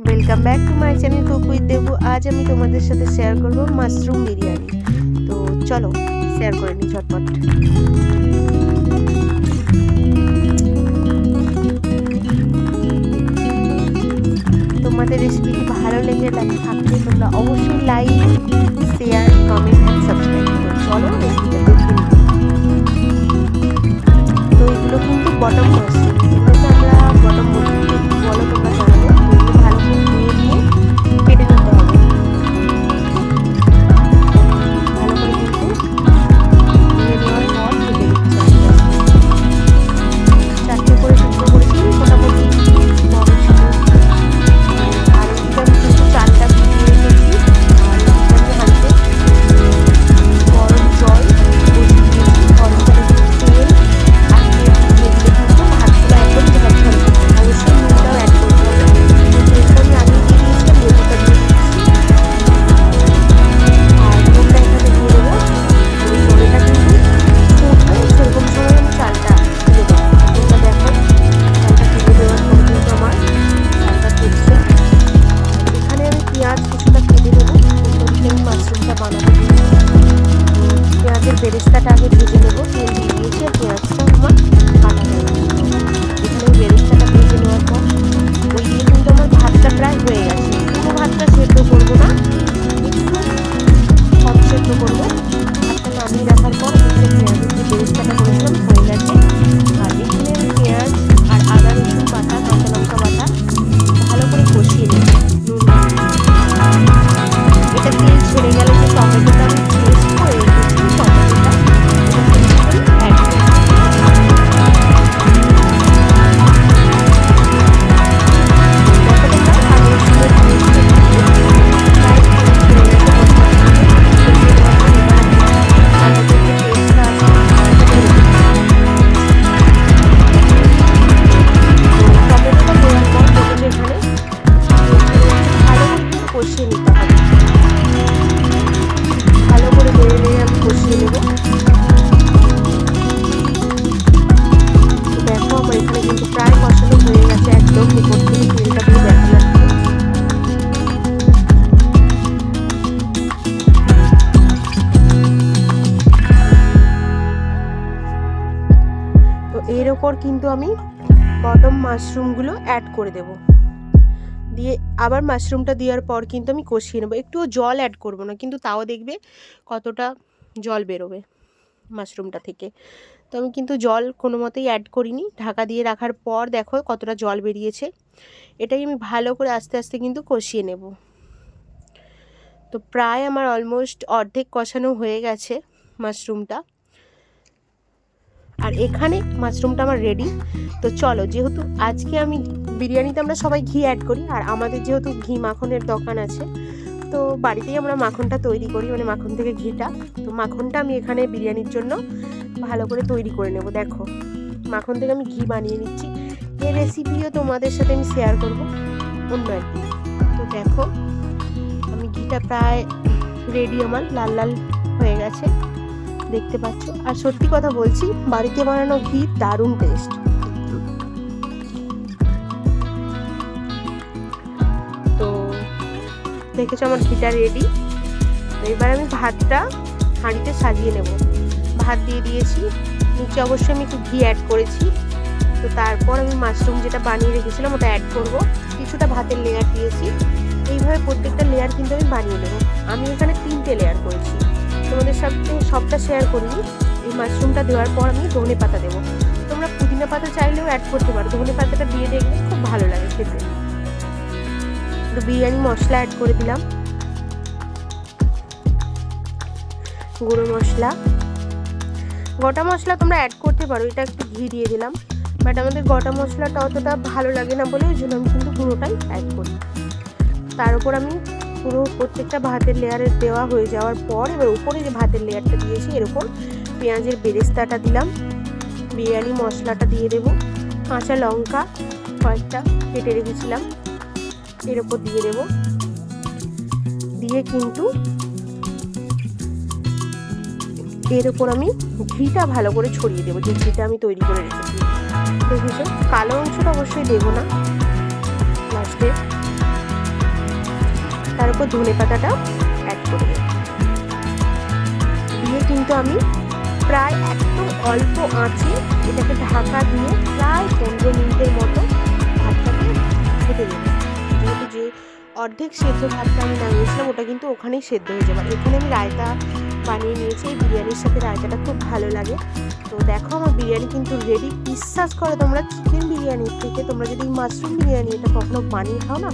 Welcome back to my channel cook with Debu আজ আমি তোমাদের সাথে শেয়ার করব মাশরুম বিরিয়ানি। তো চলো শেয়ার করে নিই ঝটপট তোমাদের রেসিপিটি ভালো লেগে থাকলে তোমরা অবশ্যই লাইক এর ওপর কিন্তু আমি বটম মাশরুমগুলো অ্যাড করে দেব। দিয়ে আবার মাশরুমটা দেওয়ার পর কিন্তু আমি কষিয়ে নেব। একটুও জল অ্যাড করব না, কিন্তু তাও দেখবে কতটা জল বেরোবে মাশরুমটা থেকে। তো আমি কিন্তু জল কোনো মতেই অ্যাড করিনি। ঢাকা দিয়ে রাখার পর দেখো কতটা জল বেরিয়েছে। এটাই আমি ভালো করে আস্তে আস্তে কিন্তু কষিয়ে নেব। তো প্রায় আমার অলমোস্ট অর্ধেক কষানো হয়ে গেছে মাশরুমটা আর এখানে মাশরুমটা আমার রেডি তো চলো, যেহেতু আজকে আমি বিরিয়ানিতে আমরা সবাই ঘি অ্যাড করি, আর আমাদের যেহেতু ঘি মাখনের দোকান আছে, তো বাড়িতেই আমরা মাখনটা তৈরি করি মানে মাখন থেকে ঘিটা। তো মাখনটা আমি এখানে বিরিয়ানির জন্য ভালো করে তৈরি করে নেব। দেখো, মাখন থেকে আমি ঘি বানিয়ে নিচ্ছি। এই রেসিপিও তোমাদের সাথে আমি শেয়ার করব, অন্য একদিন। তো দেখো, আমি ঘিটা প্রায় রেডি আমার, লাল লাল হয়ে গেছে। দেখতে পাচ্ছ। আর সত্যি কথা বলছি, বাড়িতে বানানো ঘি দারুণ টেস্ট তো দেখেছ আমার ঘিটা রেডি এবার আমি ভাতটা হাঁড়িতে সাজিয়ে নেব। ভাত দিয়ে দিয়েছি, নিচে অবশ্যই আমি একটু ঘি অ্যাড করেছি। তো তারপর আমি মাশরুম যেটা বানিয়ে রেখেছিলাম ওটা অ্যাড করব। কিছুটা ভাতের লেয়ার দিয়েছি। এইভাবে প্রত্যেকটা লেয়ার কিন্তু আমি বানিয়ে নেব। আমি এখানে তিনটে লেয়ার করেছি। তোমাদের সাথে সবটা শেয়ার করিনি এই মাশরুমটা দেওয়ার পর আমি ধনে পাতা দেবো। তোমরা পুদিনা পাতা চাইলেও অ্যাড করতে পারো। ধনে পাতাটা দিয়ে দেখলে খুব ভালো লাগে খেতে। তো বিরিয়ানি মশলা অ্যাড করে দিলাম। গুঁড়ো মশলা। গোটা মশলা তোমরা অ্যাড করতে পারো। এটা একটু ঘি দিয়ে দিলাম। বাট আমাদের গোটা মশলাটা অতটা ভালো লাগে না বলে, ওই জন্য আমি কিন্তু গুঁড়োটাই অ্যাড করি। তার উপর আমি পুরো প্রত্যেকটা ভাতের লেয়ারে দেওয়া হয়ে যাওয়ার পর এবার উপরে যে ভাতের লেয়ারটা দিয়েছি এরকম পেঁয়াজের বেরেস্তাটা দিলাম, বিরিয়ানি মশলাটা দিয়ে দেবো, কাঁচা লঙ্কা কয়েকটা কেটে রেখেছিলাম, এর ওপর দিয়ে দেবো। দিয়ে কিন্তু এর ওপর আমি ঘিটা ভালো করে ছড়িয়ে দেবো, যে ঘিটা আমি তৈরি করে রেখেছি। দেখেছ কালো অংশটা অবশ্যই দেবো না লাস্টে তারপর ধনে পাতাটা অ্যাড করে দিয়ে কিন্তু আমি প্রায় একদম অল্প আঁচে এটাকে ঢাকা দিয়ে প্রায় পনেরো মিনিটের মতো ভাতটাকে খেতে যেহেতু যে অর্ধেক সেদ্ধ ভাতটা আমি নামিয়েছিলাম, ওটা কিন্তু ওখানেই সেদ্ধ হয়ে যাবে। এখানে আমি রায়তা বানিয়ে নিয়েছি। এই বিরিয়ানির সাথে রায়তাটা খুব ভালো লাগে। তো দেখো, আমার বিরিয়ানি কিন্তু রেডি বিশ্বাস করো তোমরা চিকেন বিরিয়ানির থেকে তোমরা যদি মাশরুম বিরিয়ানি এটা কখনো বানিয়ে খাও না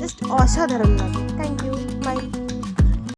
জাস্ট অসাধারণ লাগে। Thank you by